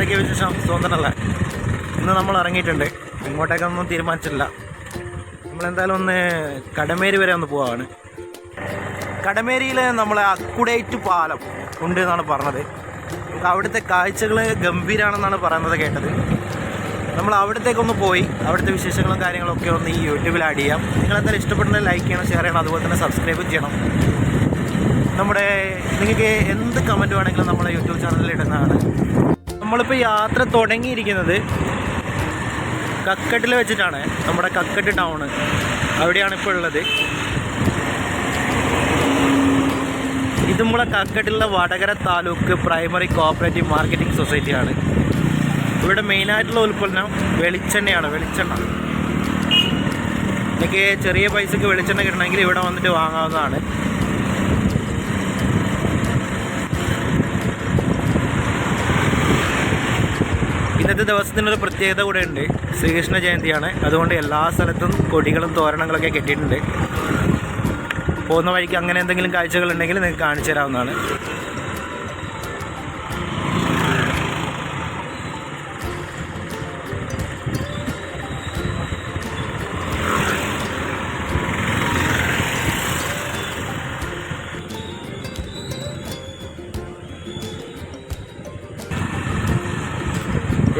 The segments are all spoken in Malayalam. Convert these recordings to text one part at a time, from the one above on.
എന്തൊക്കെയാ വിശേഷം സ്വന്തനല്ലേ ഇന്ന് നമ്മൾ ഇറങ്ങിയിട്ടുണ്ട്. ഇങ്ങോട്ടേക്കൊന്നും തീരുമാനിച്ചില്ല നമ്മളെന്തായാലും ഒന്ന് കടമേരി വരെ ഒന്ന് പോവാണ്. കടമേരിയിൽ നമ്മളെ അക്കുഡേറ്റ് പാലം ഉണ്ട് എന്നാണ് പറഞ്ഞത്. അവിടുത്തെ കാഴ്ചകൾ ഗംഭീരാണെന്നാണ് പറയുന്നത് കേട്ടത്. നമ്മൾ അവിടത്തേക്കൊന്ന് പോയി അവിടുത്തെ വിശേഷങ്ങളും കാര്യങ്ങളൊക്കെ ഒന്ന് ഈ യൂട്യൂബിൽ ആഡ് ചെയ്യാം. നിങ്ങൾ എന്തായാലും ഇഷ്ടപ്പെടുന്ന ലൈക്ക് ചെയ്യണം ഷെയർ ചെയ്യണം അതുപോലെ തന്നെ സബ്സ്ക്രൈബ് ചെയ്യണം. നമ്മുടെ നിങ്ങൾക്ക് എന്ത് കമന്റ് വേണമെങ്കിലും നമ്മുടെ യൂട്യൂബ് ചാനലിൽ ഇടുന്നതാണ്. നമ്മളിപ്പോൾ യാത്ര തുടങ്ങിയിരിക്കുന്നത് കക്കട്ടിൽ വെച്ചിട്ടാണ്. നമ്മുടെ കക്കട്ട് ടൗണ്. അവിടെയാണ് ഇപ്പോൾ ഉള്ളത്. ഇത് നമ്മളെ കക്കട്ടിലുള്ള Vadakara taluk primary cooperative marketing സൊസൈറ്റിയാണ്. ഇവിടെ മെയിനായിട്ടുള്ള ഉൽപ്പന്നം വെളിച്ചെണ്ണയാണ്. വെളിച്ചെണ്ണ. എനിക്ക് ചെറിയ പൈസക്ക് വെളിച്ചെണ്ണ കിട്ടണമെങ്കിൽ ഇവിടെ വന്നിട്ട് വാങ്ങാവുന്നതാണ്. ഇന്നത്തെ ദിവസത്തിനൊരു പ്രത്യേകത കൂടെ ഉണ്ട്. ശ്രീകൃഷ്ണ ജയന്തിയാണ്. അതുകൊണ്ട് എല്ലാ സ്ഥലത്തും കൊടികളും തോരണങ്ങളൊക്കെ കെട്ടിയിട്ടുണ്ട്. പോകുന്ന വഴിക്ക് അങ്ങനെ എന്തെങ്കിലും കാഴ്ചകൾ ഉണ്ടെങ്കിൽ നിങ്ങൾക്ക് കാണിച്ചു തരാവുന്നതാണ്.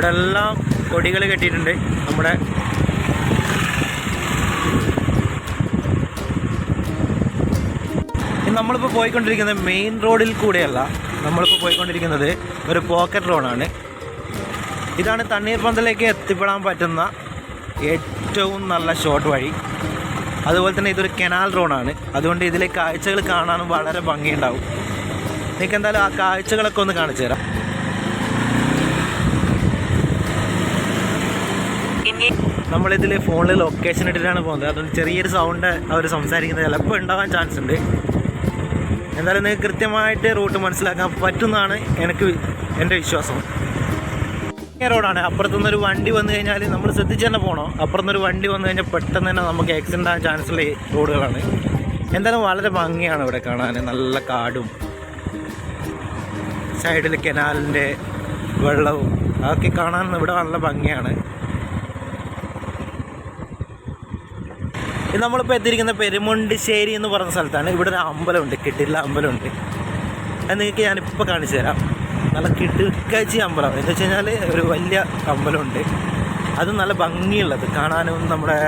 ഇവിടെ എല്ലാം കൊടികൾ കെട്ടിയിട്ടുണ്ട്. നമ്മുടെ നമ്മളിപ്പോൾ പോയിക്കൊണ്ടിരിക്കുന്നത് മെയിൻ റോഡിൽ കൂടെയല്ല. നമ്മളിപ്പോൾ പോയിക്കൊണ്ടിരിക്കുന്നത് ഒരു പോക്കറ്റ് റോഡാണ്. ഇതാണ് തണ്ണീർ പന്തലേക്ക് എത്തിപ്പെടാൻ പറ്റുന്ന ഏറ്റവും നല്ല ഷോർട്ട് വഴി. അതുപോലെ തന്നെ ഇതൊരു കനാൽ റോഡാണ് അതുകൊണ്ട് ഇതിലെ കാഴ്ചകൾ കാണാനും വളരെ ഭംഗിയുണ്ടാവും. നിങ്ങൾക്ക് എന്തായാലും ആ കാഴ്ചകളൊക്കെ ഒന്ന് കാണിച്ചു തരാം നമ്മളിതിൽ ഫോണിൽ ലൊക്കേഷൻ ഇട്ടിട്ടാണ് പോകുന്നത്. അതുകൊണ്ട് ചെറിയൊരു സൗണ്ട് അവർ സംസാരിക്കുന്നത് ചിലപ്പോൾ ഉണ്ടാവാൻ ചാൻസ് ഉണ്ട്. എന്തായാലും നിങ്ങൾക്ക് കൃത്യമായിട്ട് റൂട്ട് മനസ്സിലാക്കാൻ പറ്റുന്നതാണ് എനിക്ക് എന്റെ വിശ്വാസം. റോഡാണ് അപ്പുറത്തുനിന്ന് ഒരു വണ്ടി വന്നു കഴിഞ്ഞാൽ നമ്മൾ ശ്രദ്ധിച്ച് തന്നെ പോകണം അപ്പുറത്തുനിന്ന് വണ്ടി വന്നു കഴിഞ്ഞാൽ പെട്ടെന്ന് തന്നെ നമുക്ക് ആക്സിഡന്റ് ആകാൻ ചാൻസുള്ള റോഡുകളാണ് എന്തായാലും വളരെ ഭംഗിയാണ് ഇവിടെ കാണാൻ. നല്ല കാടും സൈഡിൽ കനാലിന്റെ വെള്ളവും അതൊക്കെ കാണാൻ ഇവിടെ നല്ല ഭംഗിയാണ്. ഇത് നമ്മളിപ്പോൾ എത്തിയിരിക്കുന്ന പെരുമുണ്ടിശ്ശേരി എന്ന് പറഞ്ഞ സ്ഥലത്താണ്. ഇവിടെ ഒരു അമ്പലമുണ്ട് കിട്ടില്ല അമ്പലമുണ്ട്. അത് നിങ്ങൾക്ക് ഞാനിപ്പോൾ കാണിച്ചു തരാം. നല്ല കിടുക്കാച്ചി അമ്പലം. എന്ന് വെച്ച് കഴിഞ്ഞാൽ ഒരു വലിയ അമ്പലമുണ്ട്. അത് നല്ല ഭംഗിയുള്ളത്. കാണാനും നമ്മുടെ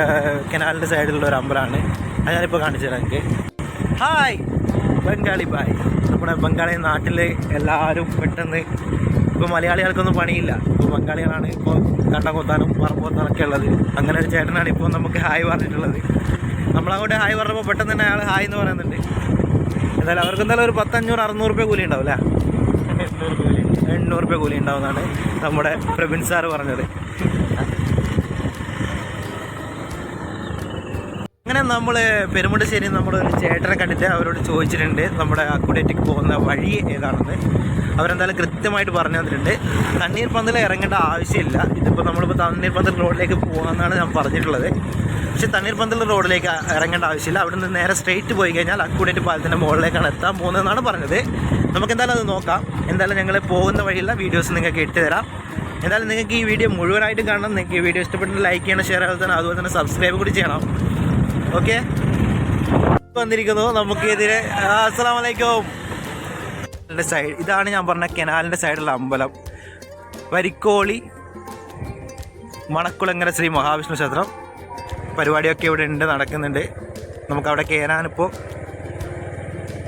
കനാലിന്റെ സൈഡിലുള്ള ഒരു അമ്പലമാണ്. അത് ഞാനിപ്പോൾ കാണിച്ചു തരാം എനിക്ക് ഹായ് ബംഗാളി ബായ് നമ്മുടെ ബംഗാളി നാട്ടിൽ എല്ലാവരും പെട്ടെന്ന് ഇപ്പോൾ മലയാളികൾക്കൊന്നും പണിയില്ല. ഇപ്പോൾ ബംഗാളികളാണ് ഇപ്പോൾ കണ്ട കൊത്താനും പറമ്പ് കൊത്താനൊക്കെ ഉള്ളത്. അങ്ങനെ ഒരു ചേട്ടനാണ് ഇപ്പോൾ നമുക്ക് ഹായ് പറഞ്ഞിട്ടുള്ളത്. നമ്മളങ്ങോട്ട് ഹായ് പറഞ്ഞപ്പോൾ പെട്ടെന്ന് തന്നെ അയാൾ ഹായ് എന്ന് പറയുന്നുണ്ട്. എന്തായാലും അവർക്ക് എന്തായാലും ഒരു പത്തഞ്ഞൂറ് അറുന്നൂറ് രൂപ കൂലി ഉണ്ടാവും അല്ലേ? എണ്ണൂറ് രൂപ കൂലി ഉണ്ടാവുന്നതാണ് നമ്മുടെ പ്രബിൻ സാറ് പറഞ്ഞത്. അങ്ങനെ നമ്മൾ പെരുമുണ്ടശ്ശേരി നമ്മുടെ ഒരു ചേട്ടനെ കണ്ടിട്ട് അവരോട് ചോദിച്ചിട്ടുണ്ട് നമ്മുടെ അക്കുഡേറ്റിക്ക് പോകുന്ന വഴി ഏതാണെന്ന്. അവരെന്തായാലും കൃത്യമായിട്ട് പറഞ്ഞു തന്നിട്ടുണ്ട്. തണ്ണീർ പന്തലിൽ ഇറങ്ങേണ്ട ആവശ്യമില്ല. ഇതിപ്പോൾ നമ്മളിപ്പോൾ തണ്ണീർ പന്തൽ റോഡിലേക്ക് പോകാമെന്നാണ് ഞാൻ പറഞ്ഞിട്ടുള്ളത്. പക്ഷേ തണ്ണീർപ്പന്തൽ റോഡിലേക്ക് ഇറങ്ങേണ്ട ആവശ്യമില്ല. അവിടെ നിന്ന് നേരെ സ്ട്രെയിറ്റ് പോയി കഴിഞ്ഞാൽ അക്കുഡേറ്റ് പാലത്തിന്റെ മുകളിലേക്കാണ് എത്താൻ പോകുന്നതെന്നാണ് പറഞ്ഞത്. നമുക്ക് എന്തായാലും അത് നോക്കാം. എന്തായാലും ഞങ്ങൾ പോകുന്ന വഴിയുള്ള വീഡിയോസ് നിങ്ങൾക്ക് ഇട്ടുതരാം എന്തായാലും നിങ്ങൾക്ക് ഈ വീഡിയോ മുഴുവനായിട്ട് കാണണം. നിങ്ങൾക്ക് ഈ വീഡിയോ ഇഷ്ടപ്പെട്ടിട്ട് ലൈക്ക് ചെയ്യണം ഷെയർ അതുപോലെ അതുപോലെ തന്നെ സബ്സ്ക്രൈബ് കൂടി ചെയ്യണം. ഓക്കെ വന്നിരിക്കുന്നു നമുക്കെതിരെ. അസ്സാം സൈഡ് ഇതാണ് ഞാൻ പറഞ്ഞ കനാലിന്റെ സൈഡിലുള്ള അമ്പലം. വരിക്കോളി മണക്കുളങ്ങര ശ്രീ മഹാവിഷ്ണു ക്ഷേത്രം. പരിപാടിയൊക്കെ ഇവിടെ ഉണ്ട് നടക്കുന്നുണ്ട്. നമുക്ക് അവിടെ കയറാനിപ്പോൾ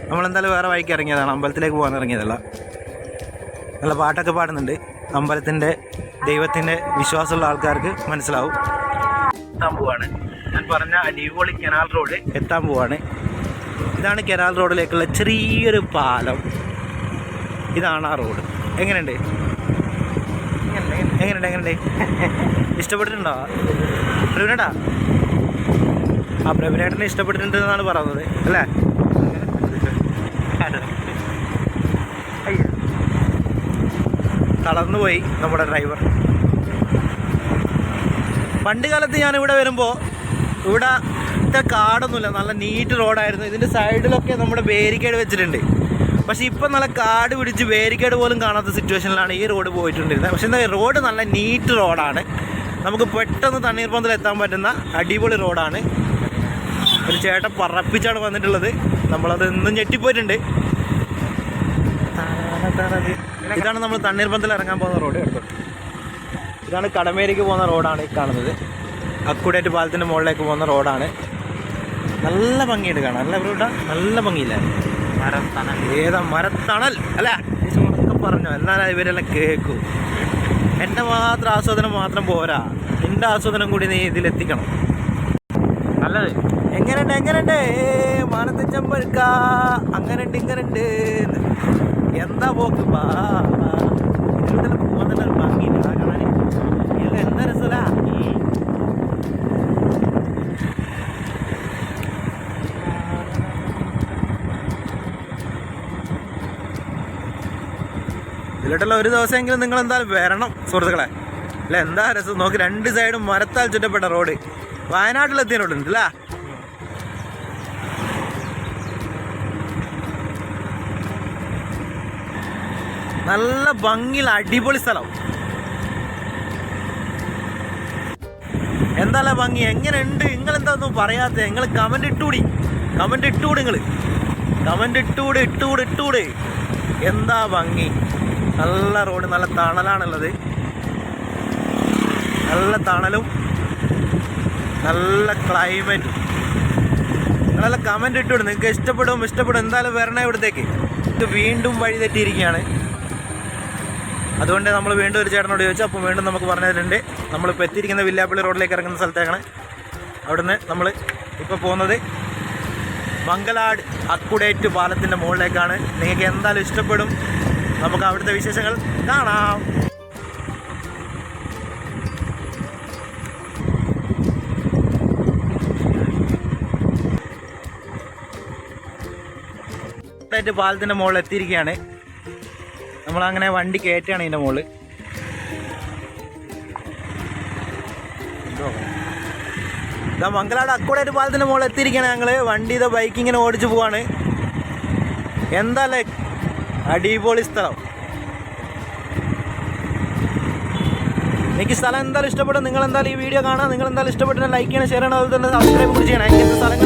നമ്മളെന്തായാലും വേറെ വഴിക്ക് ഇറങ്ങിയതാണ്. അമ്പലത്തിലേക്ക് പോകാൻ ഇറങ്ങിയതല്ല. നല്ല പാട്ടൊക്കെ പാടുന്നുണ്ട്. അമ്പലത്തിന്റെ ദൈവത്തിന്റെ വിശ്വാസമുള്ള ആൾക്കാർക്ക് മനസ്സിലാവും. പോവാണ് ഞാൻ പറഞ്ഞ അടിപൊളി കനാൽ റോഡ് എത്താൻ പോവാണ്. ഇതാണ് കനാൽ റോഡിലേക്കുള്ള ചെറിയൊരു പാലം. ഇതാണ് ആ റോഡ് എങ്ങനെയുണ്ട്? എങ്ങനെയുണ്ട് എങ്ങനെയുണ്ട്? ഇഷ്ടപ്പെട്ടിട്ടുണ്ടോ? പ്രവീണേട്ടാ? ആ പ്രവീണേട്ടനെ ഇഷ്ടപ്പെട്ടിട്ടുണ്ട് എന്നാണ് പറയുന്നത് അല്ലേ? അയ്യോ. തളർന്നു പോയി നമ്മുടെ ഡ്രൈവർ പണ്ട് കാലത്ത് ഞാൻ ഇവിടെ വരുമ്പോൾ ഇവിടെ കാടൊന്നുമില്ല. നല്ല നീറ്റ് റോഡായിരുന്നു ഇതിന്റെ സൈഡിലൊക്കെ നമ്മുടെ ബാരിക്കേഡ് വെച്ചിട്ടുണ്ട്. പക്ഷെ ഇപ്പം നല്ല കാട് പിടിച്ച് വേരിക്കേട് പോലും കാണാത്ത സിറ്റുവേഷനിലാണ് ഈ റോഡ് പോയിട്ടുണ്ടിരുന്നത്. പക്ഷെ എന്താ റോഡ് നല്ല നീറ്റ് റോഡാണ് നമുക്ക് പെട്ടെന്ന് തണ്ണീർപ്പന്തൽ എത്താൻ പറ്റുന്ന അടിപൊളി റോഡാണ് ഒരു ചേട്ടൻ പറപ്പിച്ചാണ് വന്നിട്ടുള്ളത്. നമ്മളത് ഇന്നും ഞെട്ടിപ്പോയിട്ടുണ്ട്. ഇതാണ് നമ്മൾ തണ്ണീർപ്പന്തൽ ഇറങ്ങാൻ പോകുന്ന റോഡ് ഇതാണ് കടമേരിക്ക് പോകുന്ന റോഡാണ് ഈ കാണുന്നത്. അക്കുടേറ്റ് പാലത്തിന്റെ മുകളിലേക്ക് പോകുന്ന റോഡാണ്. നല്ല ഭംഗിയുണ്ട് കാണാൻ. നല്ല ഇവിടെ നല്ല ഭംഗിയില്ല? മരത്തണൽ. തണൽ ഏതാ മരത്തണൽ? അല്ല ഒക്കെ പറഞ്ഞു. എന്നാലും ഇവരെല്ലാം കേൾക്കൂ. എന്റെ മാത്രം ആസ്വാദനം മാത്രം പോരാ. നിന്റെ ആസ്വാദനം കൂടി നീ ഇതിലെത്തിക്കണം. നല്ലത്. എങ്ങനെയുണ്ട് എങ്ങനെയുണ്ട്? മാനത്തെ ചെമ്പഴുക്ക. അങ്ങനെയുണ്ട് ഇങ്ങനെയുണ്ട്. എന്താ പോക്ക്? ബാ ഇതിലൂടെ കാണാൻ. എന്താ രസമല്ല ഇതിലോട്ടുള്ള ഒരു ദിവസമെങ്കിലും നിങ്ങൾ എന്തായാലും വരണം സുഹൃത്തുക്കളെ? അല്ല എന്താ രസം? നോക്കി രണ്ട് സൈഡും മരത്താൽ ചുറ്റപ്പെട്ട റോഡ് വയനാട്ടിലെത്തിയ ഉണ്ട് അല്ലേ? നല്ല ഭംഗിയുള്ള അടിപൊളി സ്ഥലം. എന്താ ഭംഗി? എങ്ങനെയുണ്ട്? നിങ്ങൾ എന്താ ഒന്നും പറയാത്ത നിങ്ങൾ കമന്റ് ഇട്ടുകൂടി കമന്റ് ഇട്ടുകൂടി നിങ്ങൾ കമന്റ് ഇട്ടുകൂടി ഇട്ടുകൂടി ഇട്ടുകൂടി എന്താ ഭംഗി? നല്ല റോഡ് നല്ല തണലാണുള്ളത്. നല്ല തണലും നല്ല ക്ലൈമറ്റ് നിങ്ങളെല്ലാം കമന്റ് ഇട്ടുവിടും നിങ്ങൾക്ക് ഇഷ്ടപ്പെടും ഇഷ്ടപ്പെടും. എന്തായാലും വരണേ ഇവിടത്തേക്ക്. ഇത് വീണ്ടും വഴി തെറ്റിയിരിക്കുകയാണ്. അതുകൊണ്ട് നമ്മൾ വീണ്ടും ഒരു ചേട്ടനോട് ചോദിച്ചു. അപ്പോൾ വീണ്ടും നമുക്ക് പറഞ്ഞു തരുന്നുണ്ട് നമ്മളിപ്പോൾ എത്തിയിരിക്കുന്ന വില്ലാപ്പള്ളി റോഡിലേക്ക് ഇറങ്ങുന്ന സ്ഥലത്തേക്കാണ് അവിടുന്ന് നമ്മൾ ഇപ്പോൾ പോകുന്നത് മംഗലാട് അക്കുഡേറ്റ് പാലത്തിന്റെ മുകളിലേക്കാണ്. നിങ്ങൾക്ക് എന്തായാലും ഇഷ്ടപ്പെടും. നമുക്ക് അവിടുത്തെ വിശേഷങ്ങൾ കാണാം. അക്കുഡേറ്റ് പാലത്തിന്റെ മുകളിൽ എത്തിയിരിക്കുകയാണ്. നമ്മളങ്ങനെ വണ്ടി കയറ്റാണ് ഇതിന്റെ മുകളിൽ ഇതാ മംഗലാട് അക്കോടായിട്ട് പാലത്തിന്റെ മുകളിൽ എത്തിയിരിക്കുകയാണ് ഞങ്ങൾ വണ്ടി ഇതാ ബൈക്ക് ഇങ്ങനെ ഓടിച്ചു പോവാണ്. എന്താല്ലേ അടിപൊളി സ്ഥലം. എനിക്ക് സ്ഥലം എന്തായാലും ഇഷ്ടപ്പെടും. നിങ്ങൾ എന്തായാലും ഈ വീഡിയോ കാണാം നിങ്ങൾ എന്തായാലും ഇഷ്ടപ്പെട്ടാൽ ലൈക്ക് ചെയ്യണം ഷെയർ ചെയ്യണം അതുപോലെ തന്നെ സബ്സ്ക്രൈബ് കൂടി ചെയ്യണം. എനിക്ക് ഉണ്ടായിരിക്കും